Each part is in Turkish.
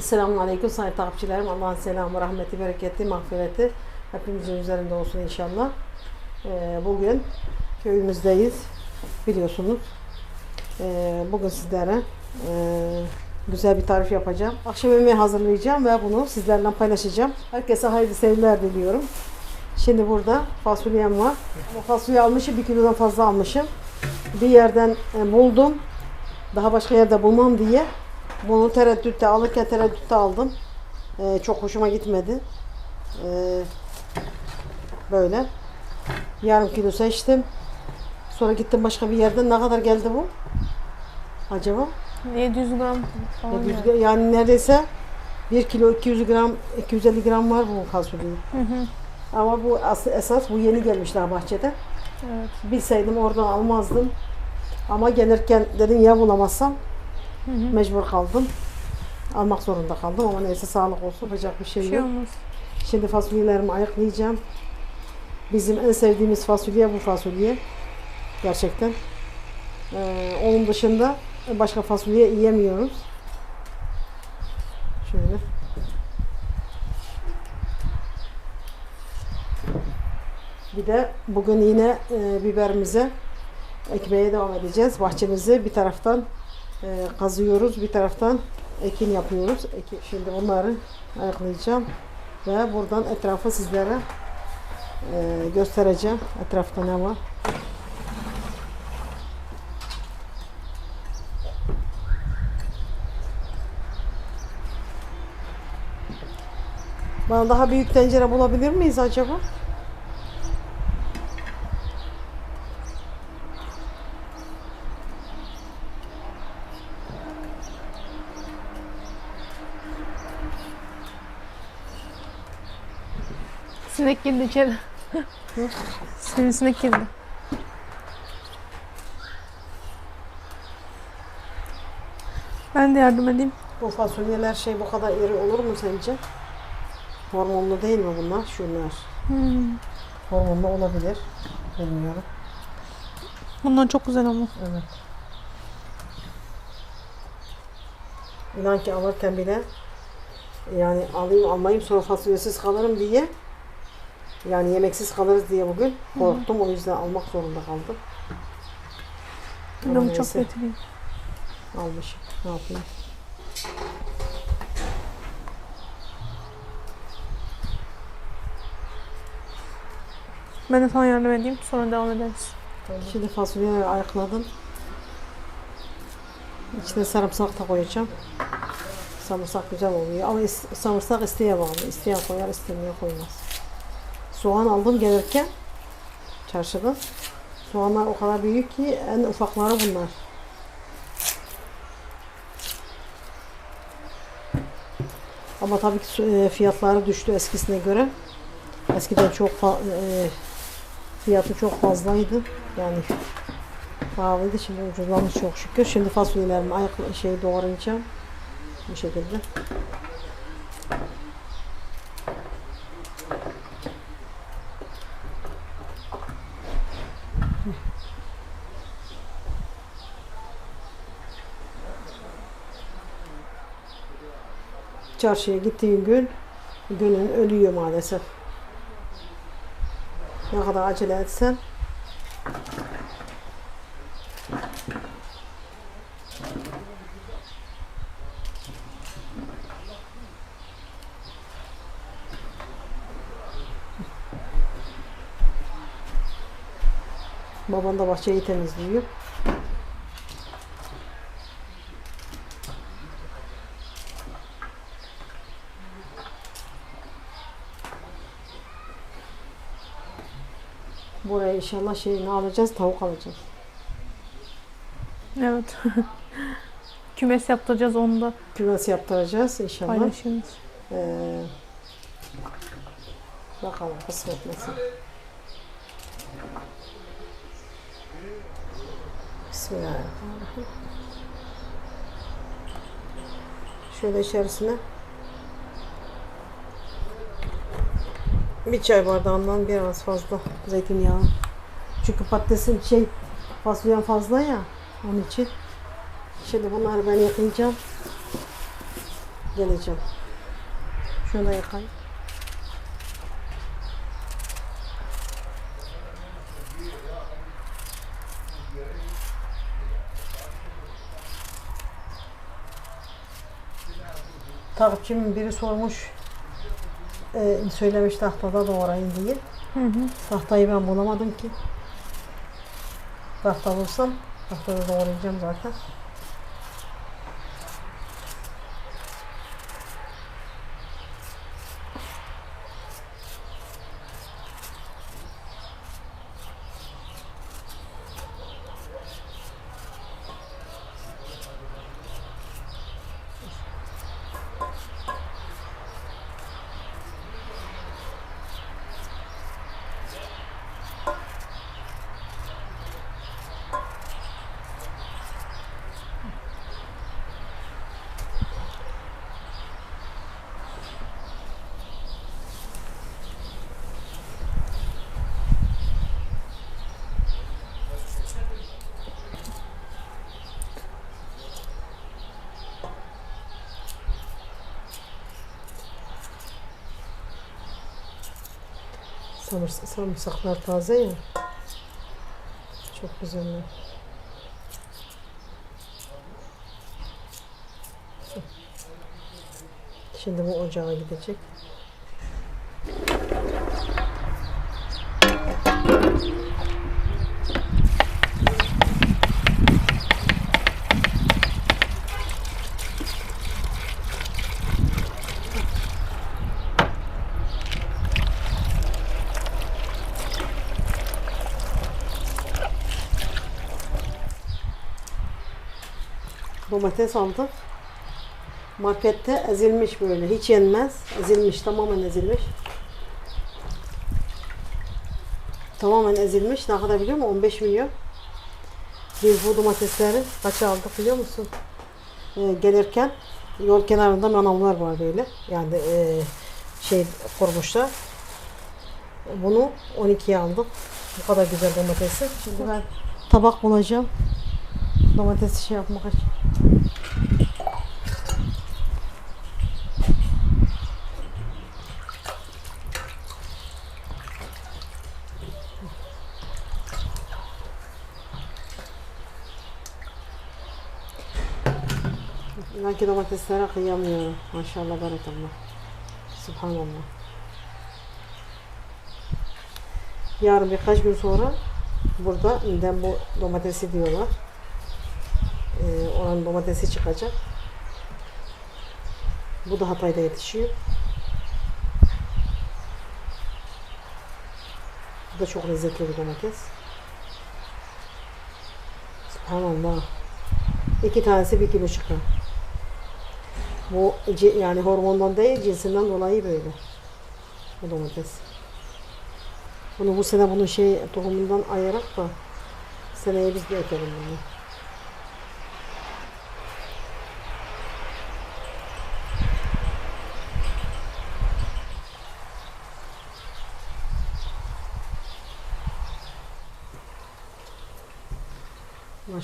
Selamun Aleyküm sayın takipçilerim. Allah'ın selamı, rahmeti, bereketi, mağfireti hepimizin üzerinde olsun inşallah. Ee, bugün köyümüzdeyiz. Biliyorsunuz. Ee, bugün sizlere e, güzel bir tarif yapacağım. Akşam yemeği hazırlayacağım ve bunu sizlerle paylaşacağım. Herkese hayırlı seyirler diliyorum. Şimdi burada fasulyem var. Bu fasulye almışım, bir kilodan fazla almışım. Bir yerden e, buldum. Daha başka yerde bulmam diye bunu tereddütte alırken tereddütte aldım. Ee, çok hoşuma gitmedi. Ee, böyle. Yarım kilo seçtim. Sonra gittim başka bir yerden. Ne kadar geldi bu? Acaba? 700 gram falan. 700 yani. gram- yani neredeyse 1 kilo 200 gram 250 gram var bu fasulye. Hı hı. Ama bu as- esas bu yeni gelmiş daha bahçede. Evet. Bilseydim oradan almazdım. Ama gelirken dedim ya bulamazsam Hı hı. mecbur kaldım. Almak zorunda kaldım ama neyse sağlık olsun yapacak bir şey şey yok. olmaz. Şimdi fasulyelerimi ayıklayacağım. Bizim en sevdiğimiz fasulye bu fasulye. Gerçekten. Ee, onun dışında başka fasulye yiyemiyoruz. Şöyle. Bir de bugün yine e, biberimize ekmeğe devam edeceğiz. Bahçemizi bir taraftan e, kazıyoruz, bir taraftan ekin yapıyoruz. Eki, şimdi onları ayıklayacağım ve buradan etrafı sizlere e, göstereceğim. Etrafta ne var? Bana daha büyük tencere bulabilir miyiz acaba? Sinek girdi içeri. Sivrisinek girdi. Ben de yardım edeyim. Bu fasulyeler şey bu kadar iri olur mu sence? Hormonlu değil mi bunlar? Şunlar. Hmm. Hormonlu olabilir. Bilmiyorum. Bunlar çok güzel ama. Evet. İnan ki alırken bile yani alayım almayayım sonra fasulyesiz kalırım diye yani yemeksiz kalırız diye bugün korktum. O yüzden almak zorunda kaldım. Bu çok kötü değil. almışım. Ne yapayım? Ben de sana yardım edeyim. Sonra devam ederiz. Şimdi fasulyeleri ayıkladım. İçine sarımsak da koyacağım. Sarımsak güzel oluyor ama sarımsak isteğe bağlı. İsteyen koyar, istemeyen koymaz. Soğan aldım gelirken çarşıdan. Soğanlar o kadar büyük ki en ufakları bunlar. Ama tabii ki e, fiyatları düştü eskisine göre. Eskiden çok e, fiyatı çok fazlaydı. Yani pahalıydı. Şimdi ucuzlamış çok şükür. Şimdi fasulyelerimi ayak şey doğrayacağım. Bu şekilde. Çarşıya gittiğin gün günün ölüyor maalesef. Ne kadar acele etsen Baban da bahçeyi temizliyor. Buraya inşallah şey ne alacağız? Tavuk alacağız. Evet. Kümes yaptıracağız onu da Kümes yaptıracağız inşallah. paylaşırız. Ee, bakalım kısmet nasıl. Bismillahirrahmanirrahim. Şöyle içerisine bir çay bardağından biraz fazla zeytinyağı. Çünkü patatesin şey fasulyen fazla ya onun için. Şimdi bunları ben yıkayacağım. Geleceğim. Şunu da yıkayayım. Takipçimin biri sormuş, e, söylemiş tahtada doğrayın diye. Hı hı. Tahtayı ben bulamadım ki. Tahta bulsam tahtada doğrayacağım zaten. Sarımsaklar taze ya. Çok güzeller. Şimdi bu ocağa gidecek. Domates aldık. Markette ezilmiş böyle. Hiç yenmez. Ezilmiş. Tamamen ezilmiş. Tamamen ezilmiş. Ne kadar biliyor musun? 15 milyon. Biz bu domatesleri kaç aldık biliyor musun? Ee, gelirken yol kenarında manavlar var böyle. Yani e, şey kurmuşlar. Bunu 12'ye aldık. Bu kadar güzel domatesi. Şimdi ben tabak bulacağım. Domatesi şey yapmak için. İnan ki domateslere kıyamıyor. Maşallah barakallah. Subhanallah. Yarın birkaç gün sonra burada bu domatesi diyorlar. Oranın domatesi çıkacak. Bu da Hatay'da yetişiyor. Bu da çok lezzetli bir domates. Subhanallah. İki tanesi bir kilo çıkar. Bu yani hormondan değil cinsinden dolayı böyle. Bu domates. Bunu bu sene bunun şey tohumundan ayırarak da seneye biz de ekelim bunu.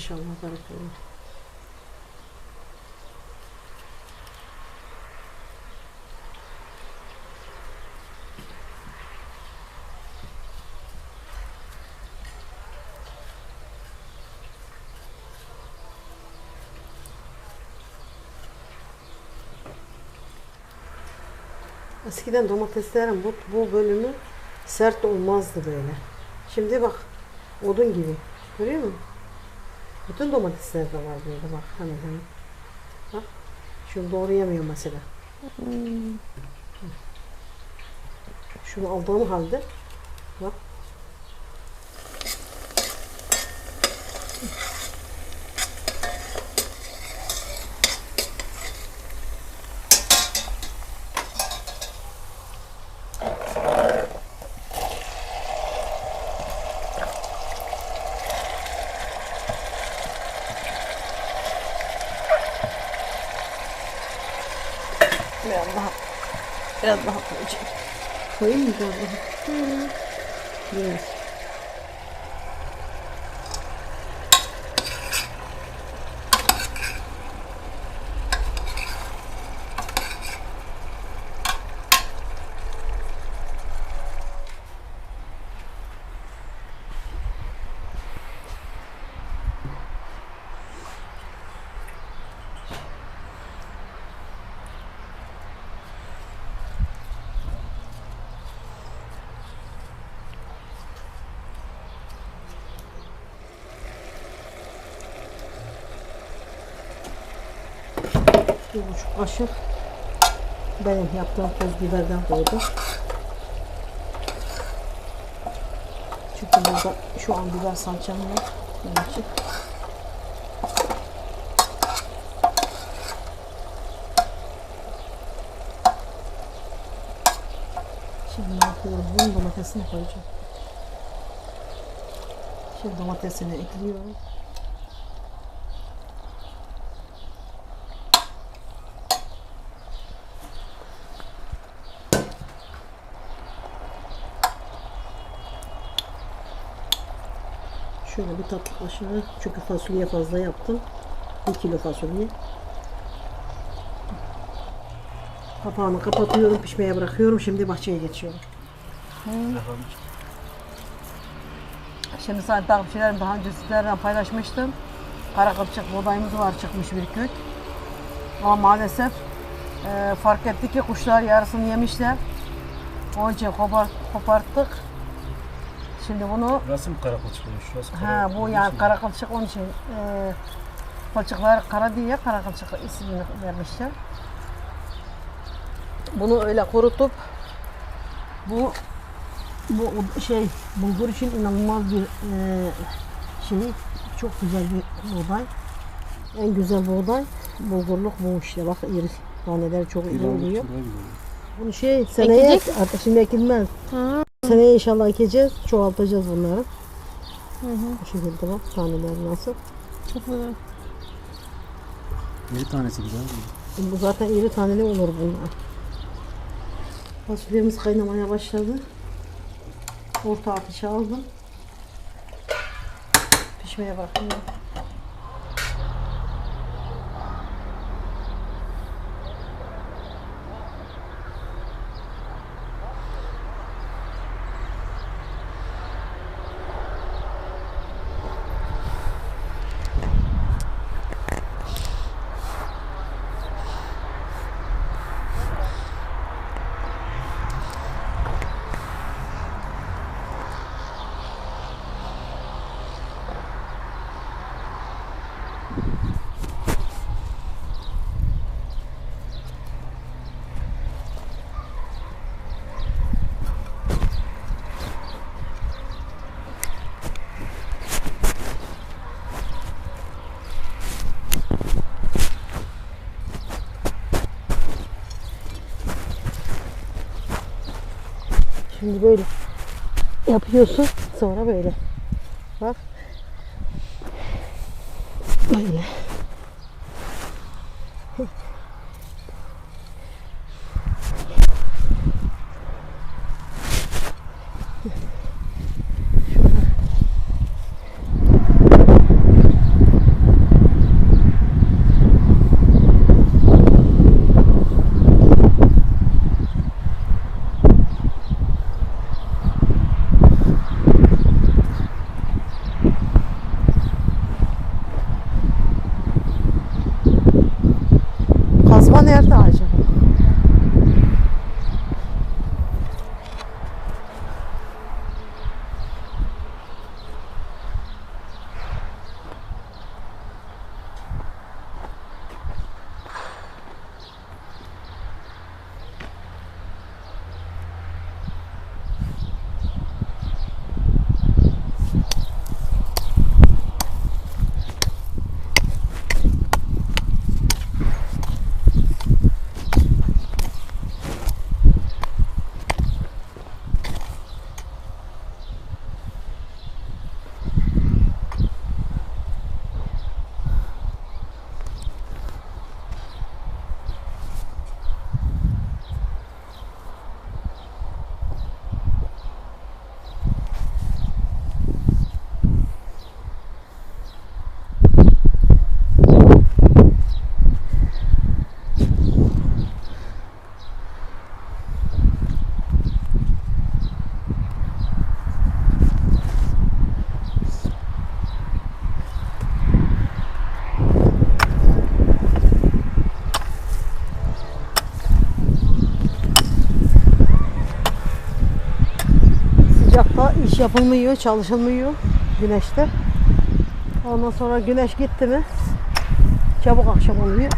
Maşallah barakallah. Eskiden domateslerin bu, bu bölümü sert olmazdı böyle. Şimdi bak odun gibi. Görüyor musun? Bütün domatesler de var böyle bak hemen hemen. Bak. Şunu doğrayamıyor mesela. Şunu aldığım halde bak. Biraz daha. Biraz daha koyacağım. Koyayım mı biraz daha? Biraz. Bir buçuk kaşık benim yaptığım toz biberden koydum. Çünkü burada şu an biber salçam var. Onun için. Şimdi ne yapıyorum? Bunun domatesini koyacağım. Şimdi domatesini ekliyorum. Şöyle bir tatlı kaşığı. Çünkü fasulye fazla yaptım. 1 kilo fasulye. Kapağını kapatıyorum, pişmeye bırakıyorum. Şimdi bahçeye geçiyorum. Şimdi sayın takipçilerim daha önce sizlerle paylaşmıştım. Kara kılçık buğdayımız var çıkmış bir kök. Ama maalesef e, fark ettik ki kuşlar yarısını yemişler. Onun için kopar, koparttık. Şimdi bunu Burası mı kara kılçık olmuş? Şurası kara Ha bu yani kara kılçık onun için e, kılçıklar kara diye kara kılçık ismini vermişler. Bunu öyle kurutup bu bu şey bulgur için inanılmaz bir e, şey çok güzel bir buğday. En güzel buğday bulgurluk bu işte bak iri taneler çok iyi Pilav, oluyor. Bunu şey seneye Ekecek? artık şimdi ekilmez. Ha. Seneye inşallah ekeceğiz. Çoğaltacağız bunları. Hı hı. Bu şekilde bak taneler nasıl. Çok güzel. Bir tanesi güzel. Bu zaten iri taneli olur bunlar. Fasulyemiz kaynamaya başladı. Orta ateşe aldım. Pişmeye bakıyorum. Şimdi böyle yapıyorsun. Sonra böyle. Bak. Böyle. Yapılmıyor, çalışılmıyor güneşte. Ondan sonra güneş gitti mi çabuk akşam oluyor.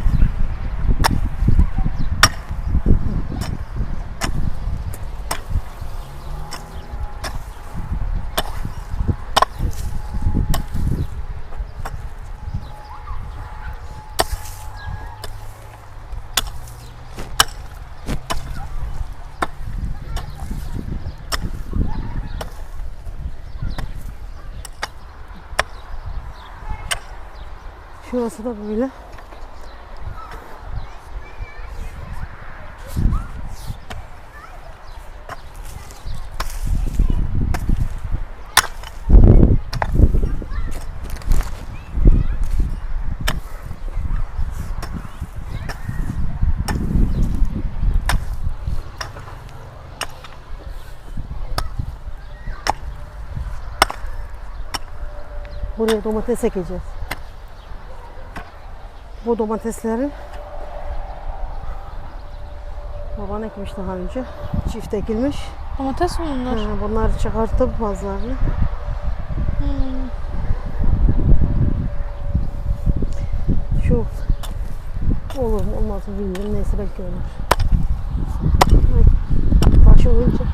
Şurası da böyle. Buraya domates ekeceğiz. Bu domatesleri baban ekmiş daha önce. Çift ekilmiş. Domates mi bunlar? Ha, bunları çıkartıp bazılarını. Hmm. Şu olur mu olmaz mı bilmiyorum. Neyse belki olur. Ay, Taşı olunca.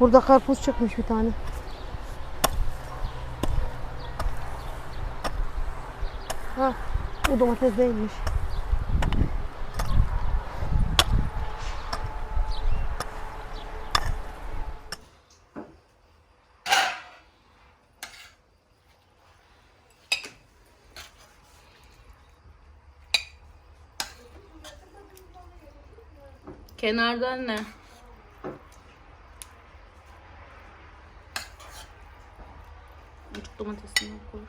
Burada karpuz çıkmış bir tane. Ha, bu domates değilmiş. Kenardan ne? Domatesini koy.